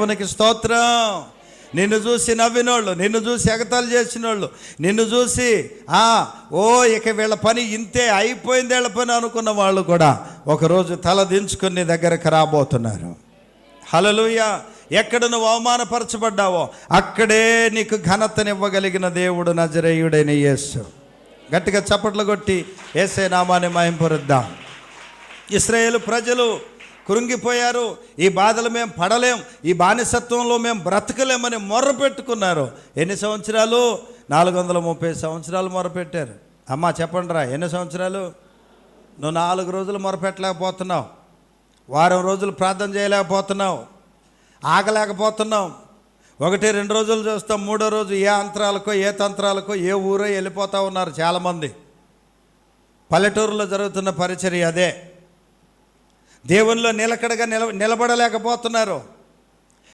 దేవునికి స్తోత్రం. నిన్ను చూసి నవ్వినోళ్ళు నిన్ను చూసి ఎగతాలు చేసినోళ్ళు నిన్ను చూసి ఆ ఓ ఇక వీళ్ళ పని ఇంతే అయిపోయింది వీళ్ళ పని అనుకున్న వాళ్ళు కూడా ఒకరోజు తల దించుకుని దగ్గరకు రాబోతున్నారు. హలలుయ ఎక్కడ నువ్వు అవమానపరచబడ్డావో అక్కడే నీకు ఘనతనివ్వగలిగిన దేవుడు నజరేయుడైన యేసు. గట్టిగా చప్పట్లు కొట్టి ఏసే నామాన్ని మహింపరుద్దాం. ఇస్రాయేల్ ప్రజలు కృంగిపోయారు ఈ బాధలు మేము పడలేం. ఈ బానిసత్వంలో మేము బ్రతకలేమని మొర్ర పెట్టుకున్నారు. ఎన్ని సంవత్సరాలు? నాలుగు వందల ముప్పై సంవత్సరాలు మొరపెట్టారు అమ్మా చెప్పండి రా ఎన్ని సంవత్సరాలు? నువ్వు నాలుగు రోజులు మొరపెట్టలేకపోతున్నావు వారం రోజులు ప్రార్థన చేయలేకపోతున్నావు. ఆగలేకపోతున్నావు. ఒకటి రెండు రోజులు చూస్తాం మూడో రోజు ఏ అంతరాలకో ఏ తంత్రాలకో ఏ ఊరో వెళ్ళిపోతూ ఉన్నారు చాలామంది. పల్లెటూరులో జరుగుతున్న పరిచర్య అదే. దేవుల్లో నిలకడగా నిల నిలబడలేకపోతున్నారు.